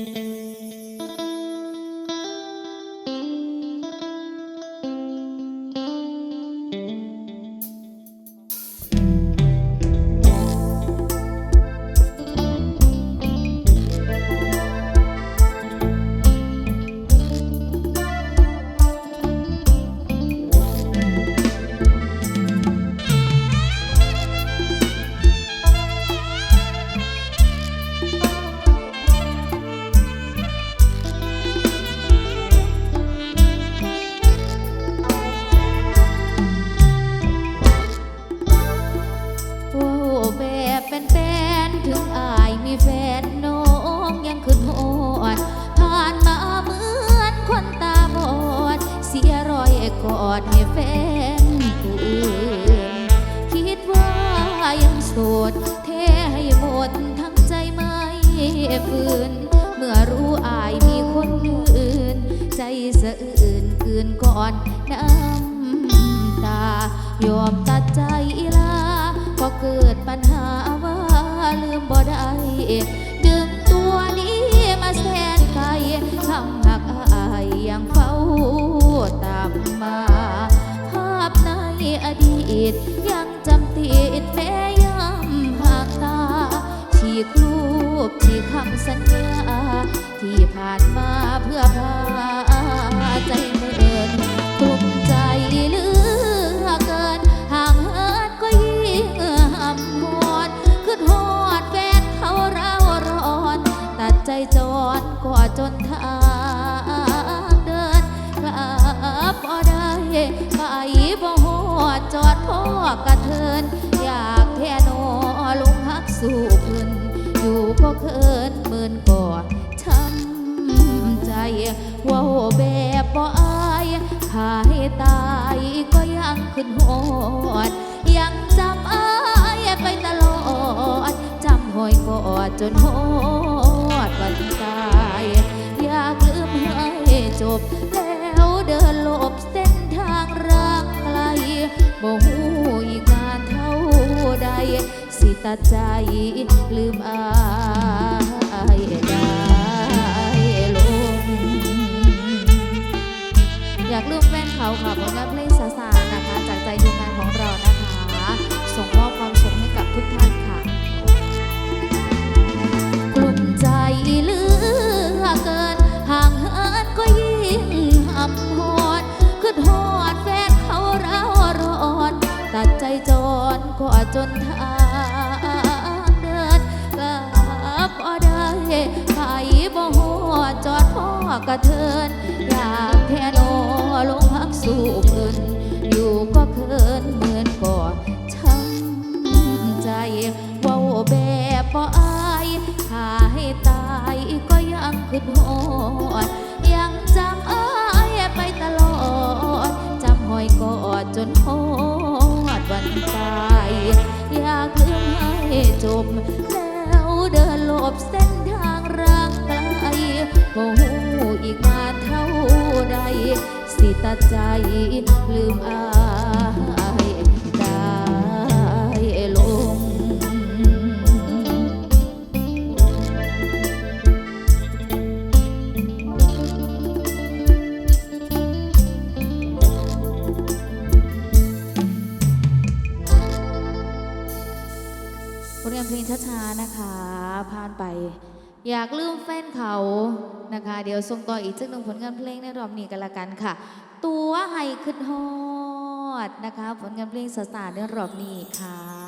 ว้ กอดให้แฟนผู้อื่นคิดว่ายังโสดเทให้หมดทั้งใจไม่ฝืนเมื่อรู้อายมีคนอื่น ใจสะอื่นคืนก่อนน้ำตา ยอมตัดใจลาพอเกิดปัญหาว่าลืมบ่ได้ ด ยังจำติดแม้ยำห่างตา ฉีกรูปที่คำสัญญา ที่ผ่านมาเพื่อพาใจเมินกลุ้มใจเหลือเกิน ห่างเหินก็ยิ่งห่ำหอนขึ้นหอดแฟนเขาเราร้อน ตัดใจจรก็จนทางเดินกลับบ่ได้ไปบ่หอดจอด พ่อกระเทิน อยากแท่นอลุงฮักสู่พื้นอยู่ก็เคินหมื่นก่อช้ำใจว่าแบบบ่อายขายตายก็ยังขึ้นหอด ยังจำอายไปตลอด จำหอยกอดจนหอด ตัดใจลืมอายได้ลงอยากลืมแฟนเขาค่ะผลงานเพลง ใจจรก็จนทางเดินกลับบ่ได้ไปบ่หอดจอดพ่อกระเทิน อยากแค่นอลงพักสู่พื้นอยู่ก็เคิน จบ แล้วเดินหลบเส้นทางร่างไกลบ่หูอีกมาเท่าใด สิตัดใจลืมอา นะคะผ่านไป อยากลืมแฟนเขานะคะ เดี๋ยวส่งต่ออีกจักหนึ่งผลงานเพลงในรอบนี้กันละกันค่ะ ตัวให้ขึ้นฮอดนะคะ ผลงานเพลงสารในรอบนี้ค่ะ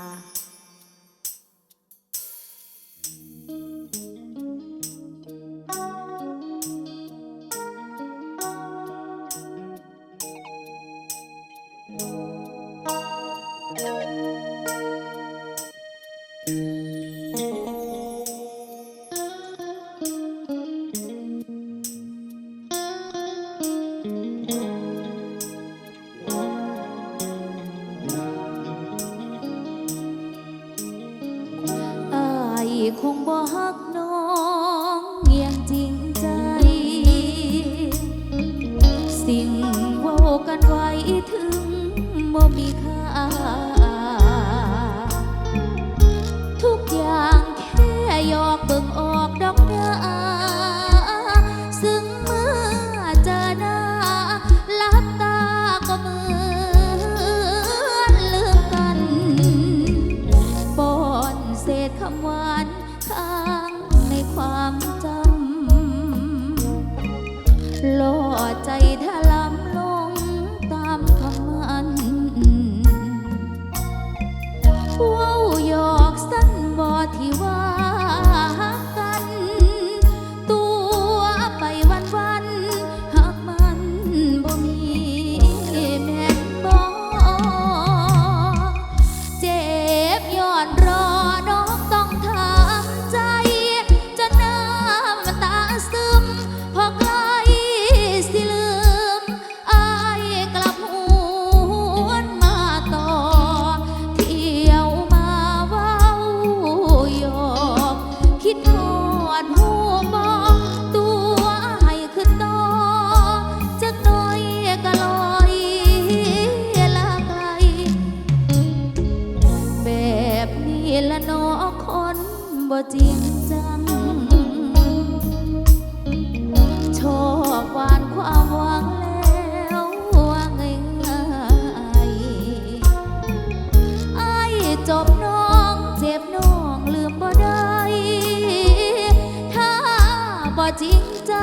ล่อใจถลำ จริงจัง ชอบหวานความหวังแล้วว่าไงง่ายไอ้จบน้องเจ็บน้องลืมบ่ได้ ถ้าบ่จริงใจ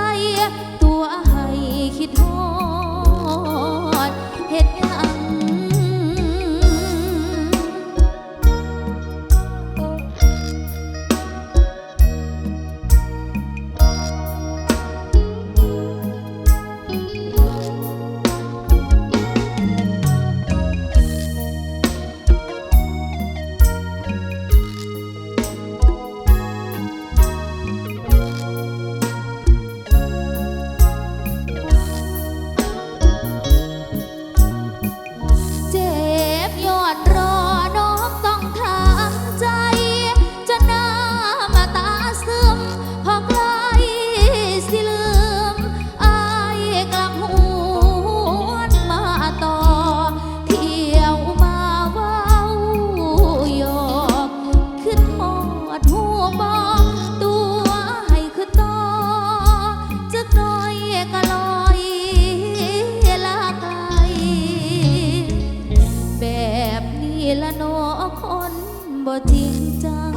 บ่จริงจัง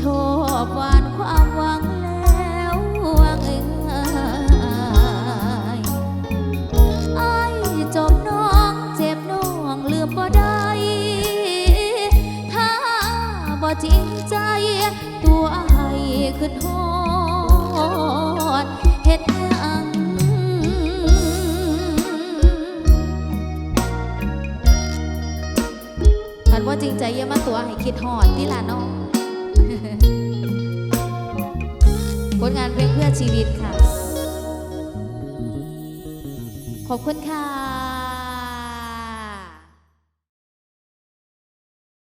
ชอบหวานความหวังแล้ววาง่ายไอ้จบน้องเจ็บน้องลืมบ่ได้ ถ้าบ่จริงใจ ตัวให้ขึ้นฮอดเฮ็ดหยังมัน จริงใจเยี่ยมาตัวให้คิดหอดที่ลาน้องผลงานเพลงเพื่อชีวิตค่ะ ขอบคุณค่ะ